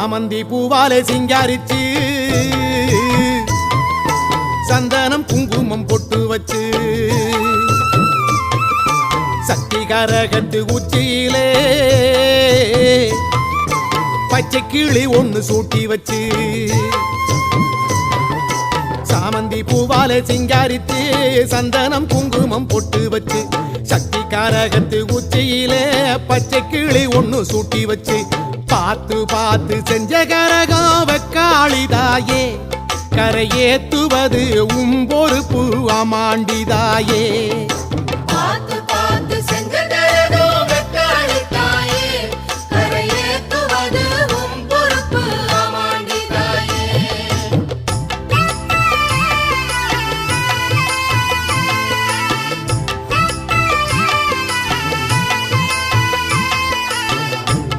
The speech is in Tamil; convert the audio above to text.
சாமந்தி பூவாலே சிங்காரிச்சு. சந்தனம் குங்குமம் பொட்டு வச்சு. சக்தி கரகத்து உச்சியிலே பச்சை கிளி ஒன்று சூட்டி வச்சு. சாமந்தி பூவாலே சிங்காரித்து சந்தனம் குங்குமம் பொட்டு வச்சு. சக்தி காரகத்து உச்சியிலே பச்சை கிளி ஒண்ணு சூட்டி வச்சு பார்த்து பார்த்து செஞ்ச கரகம் வெக்காளிதாயே கரையேத்துவது உம்பொறுப்பு அமாண்டிதாயே.